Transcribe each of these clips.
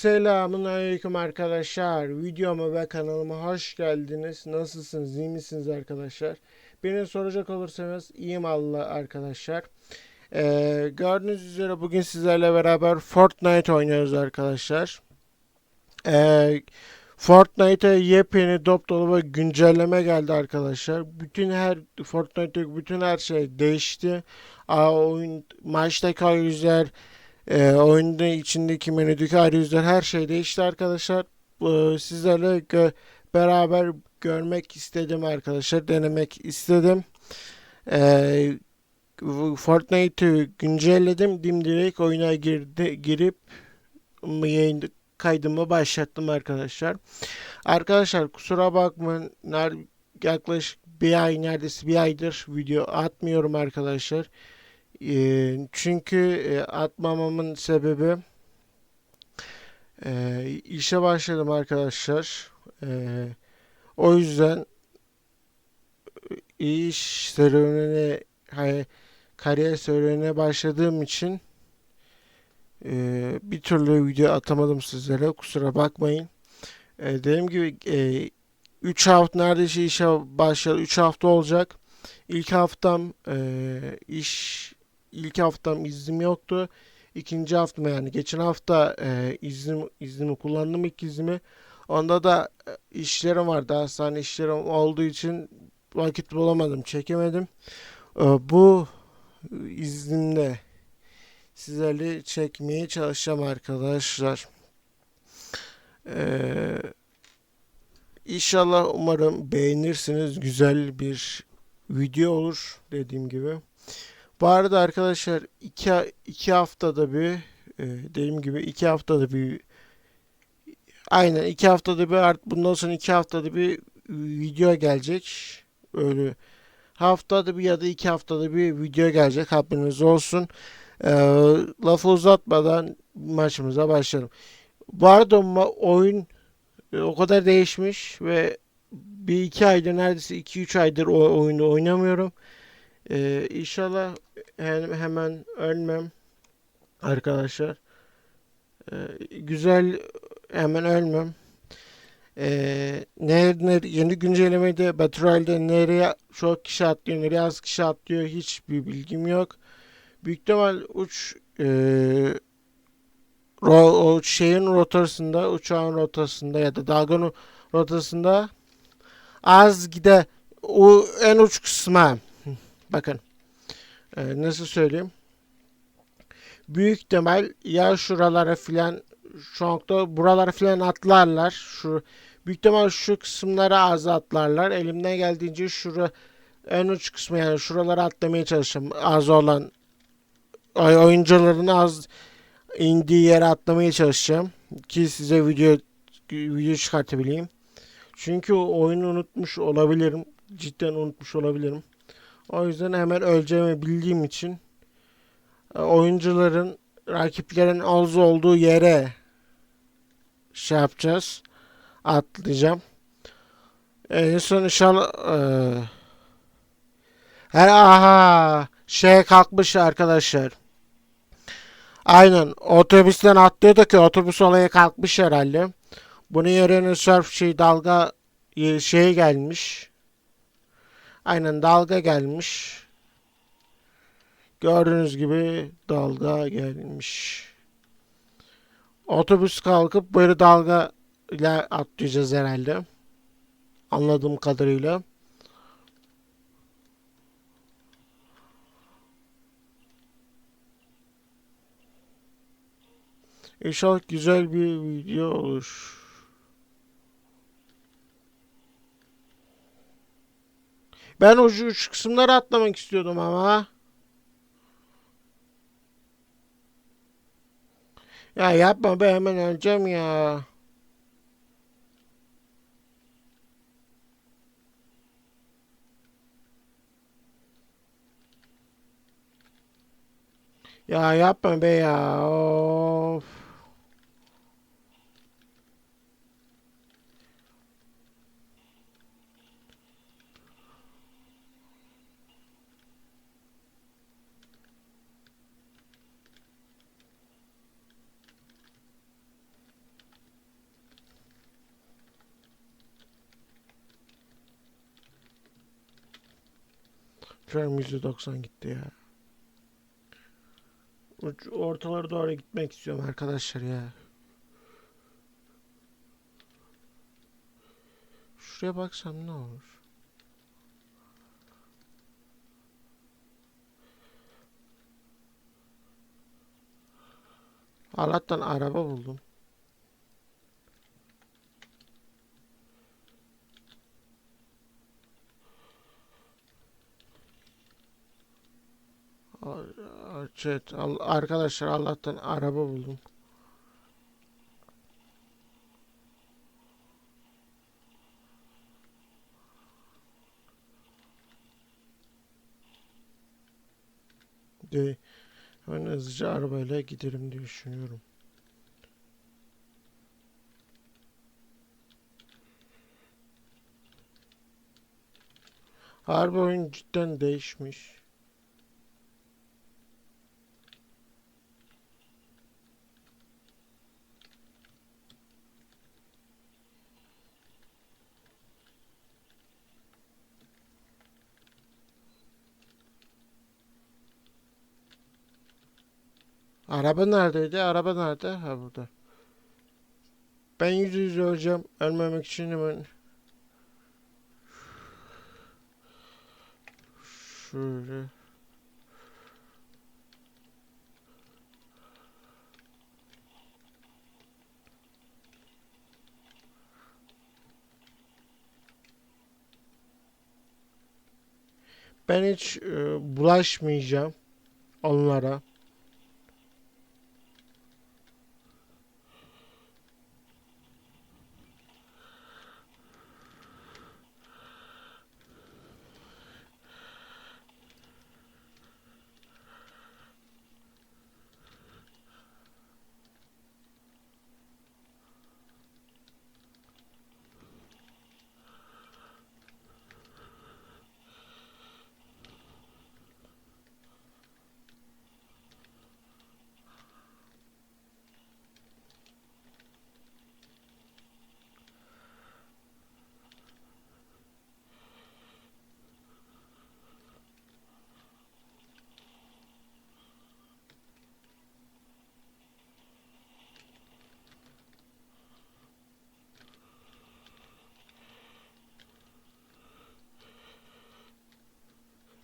Selamun aleyküm arkadaşlar. Videoma ve kanalıma hoş geldiniz. Nasılsınız? iyi misiniz arkadaşlar? Beni soracak olursanız iyiyim Allah arkadaşlar. Ee, gördüğünüz üzere bugün sizlerle beraber Fortnite oynuyoruz arkadaşlar. Ee, Fortnite'a yepyeni dop dolu ve güncelleme geldi arkadaşlar. Bütün her Fortnite'daki bütün her şey değişti. Aa, oyun maçtaki yüzler ee, oyunda içindeki menüdeki arayüzler her şey değişti arkadaşlar. Ee, sizlerle gö- beraber görmek istedim arkadaşlar. Denemek istedim. Bu Fortnite'ı güncelledim. Dimdirek oyuna girdi, girip yayın kaydımı başlattım arkadaşlar. Arkadaşlar kusura bakmayın. Yaklaşık bir ay neredeyse bir aydır video atmıyorum arkadaşlar. Ee, çünkü e, atmamamın sebebi e, işe başladım arkadaşlar. Ee, o yüzden e, iş serüvenine kariyer serüvenine başladığım için e, bir türlü video atamadım sizlere. Kusura bakmayın. E, dediğim gibi e, 3 hafta neredeyse işe başladı. 3 hafta olacak. İlk haftam e, iş ilk haftam iznim yoktu. İkinci haftam yani geçen hafta e, iznim iznimi kullandım ilk iznimi. Onda da e, işlerim vardı. Hastane işlerim olduğu için vakit bulamadım, çekemedim. E, bu iznimde sizlerle çekmeye çalışacağım arkadaşlar. E, İnşallah umarım beğenirsiniz. Güzel bir video olur dediğim gibi. Bu arada arkadaşlar iki, iki haftada bir e, dediğim gibi iki haftada bir aynen iki haftada bir art bundan sonra iki haftada bir video gelecek. Öyle haftada bir ya da iki haftada bir video gelecek. Haberiniz olsun. E, lafı uzatmadan maçımıza başlayalım. Bu arada oyun e, o kadar değişmiş ve bir iki aydır neredeyse iki üç aydır o oyunu oynamıyorum. Ee, inşallah hemen ölmem arkadaşlar. Ee, güzel hemen ölmem. Ee, ne, ne, yeni güncellemede Battle nereye çok kişi atlıyor, nereye az kişi atlıyor hiçbir bilgim yok. Büyük ihtimal uç e, ro, o şeyin rotasında, uçağın rotasında ya da dalganın rotasında az gide o en uç kısma bakın e, nasıl söyleyeyim büyük ihtimal ya şuralara filan şu anda buralara filan atlarlar şu büyük ihtimal şu kısımlara az atlarlar elimden geldiğince şura en uç kısmı yani şuralara atlamaya çalışacağım az olan oy- oyuncuların az indiği yere atlamaya çalışacağım ki size video video çıkartabileyim. Çünkü oyunu unutmuş olabilirim. Cidden unutmuş olabilirim. O yüzden hemen öleceğimi bildiğim için e, oyuncuların rakiplerin az olduğu yere şey yapacağız. Atlayacağım. En son inşallah e, her aha şey kalkmış arkadaşlar. Aynen otobüsten atlıyordu ki otobüs olaya kalkmış herhalde. Bunun yerine surf şey dalga şey gelmiş. Aynen dalga gelmiş. Gördüğünüz gibi dalga gelmiş. Otobüs kalkıp böyle dalga ile atlayacağız herhalde. Anladığım kadarıyla. İnşallah güzel bir video olur. Ben o şu uç kısımları atlamak istiyordum ama. Ya yapma be hemen öleceğim ya. Ya yapma be ya. Of. Frame %90 gitti ya. Uç, ortalara doğru gitmek istiyorum arkadaşlar ya. Şuraya baksam ne olur? Allah'tan araba buldum. Al- arkadaşlar Allah'tan araba buldum. De, hemen hızlıca arabayla giderim diye düşünüyorum. Harbi oyun cidden değişmiş. Araba neredeydi? Araba nerede? Ha burada. Ben yüzde yüz öleceğim. Ölmemek için hemen şöyle Ben hiç e, bulaşmayacağım onlara.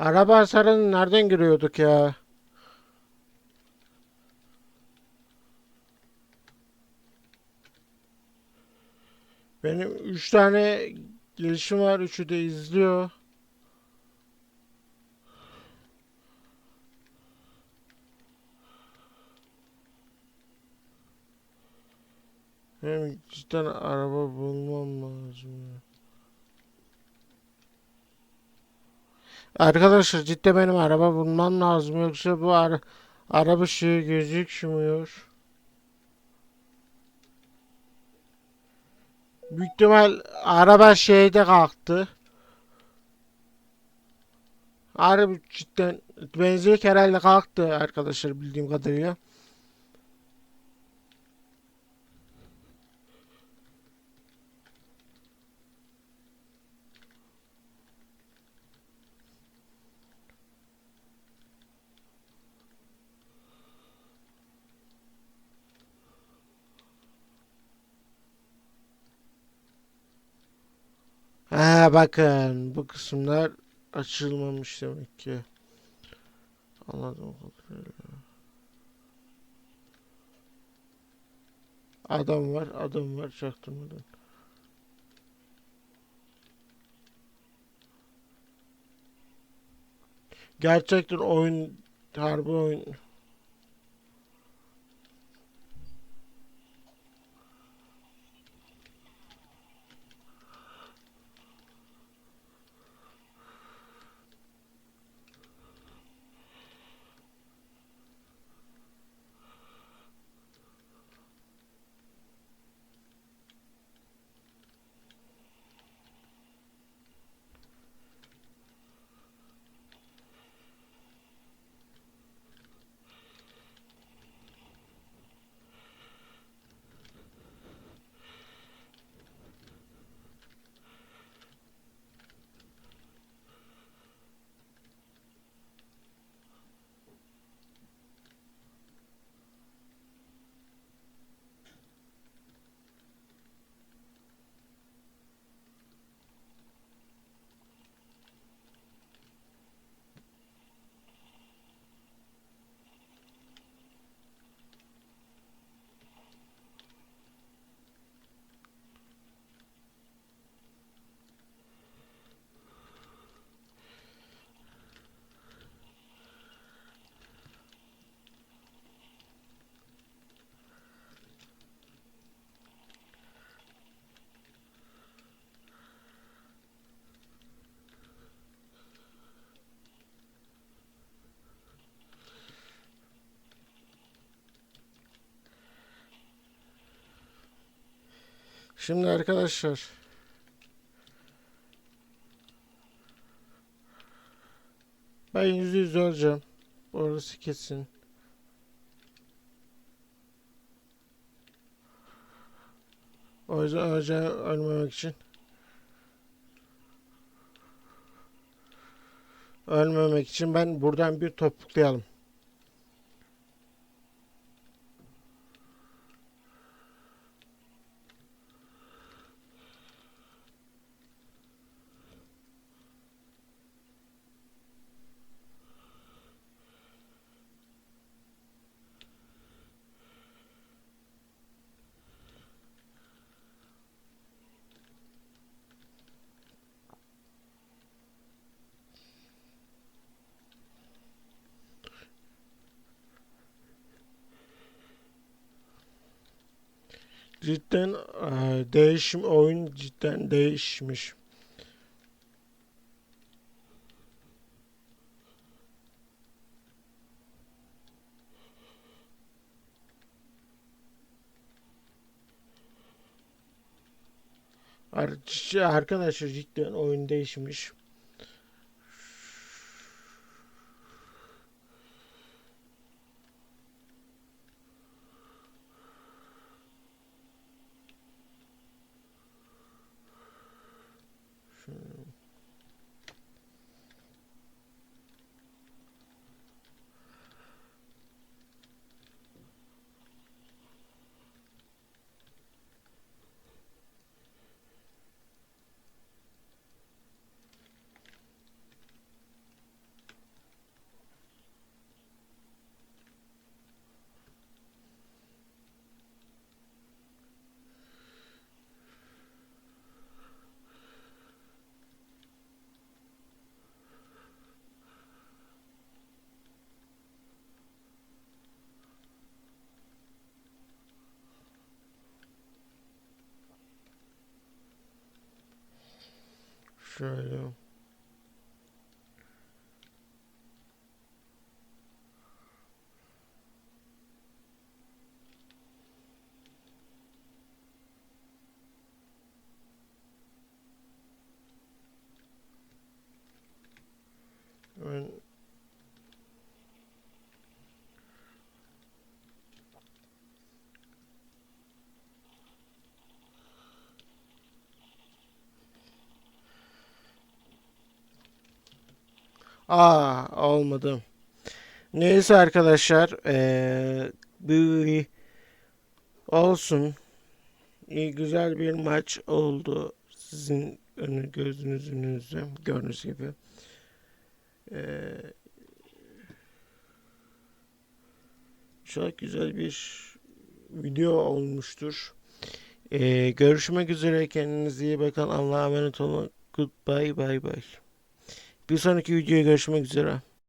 Araba hasarını nereden giriyorduk ya? Benim 3 tane gelişim var. Üçü de izliyor. Benim cidden araba bulmam lazım. ya. Arkadaşlar cidden benim araba bulmam lazım yoksa bu ara araba şey gözükmüyor. Büyük ihtimal araba şeyde kalktı. Araba cidden benzinlik herhalde kalktı arkadaşlar bildiğim kadarıyla. Ha bakın bu kısımlar açılmamış demek ki. Anladım. Adam var, adam var çaktırmadan. Gerçekten oyun harbi oyun. Şimdi arkadaşlar ben yüzde yüz olacağım. Orası kesin. O yüzden önce ölmemek için ölmemek için ben buradan bir topuklayalım. Cidden eee, değişim oyun cidden değişmiş. Arkadaşlar cidden oyun değişmiş. Şöyle. Ben Aa olmadı. Neyse arkadaşlar eee bir olsun. İyi güzel bir maç oldu. Sizin önü gözünüzün önünüzde gördüğünüz gibi. Eee çok güzel bir video olmuştur. Eee, görüşmek üzere. Kendinize iyi bakın. Allah'a emanet olun. Goodbye. Bye bye. Bir sonraki videoya görüşmek üzere.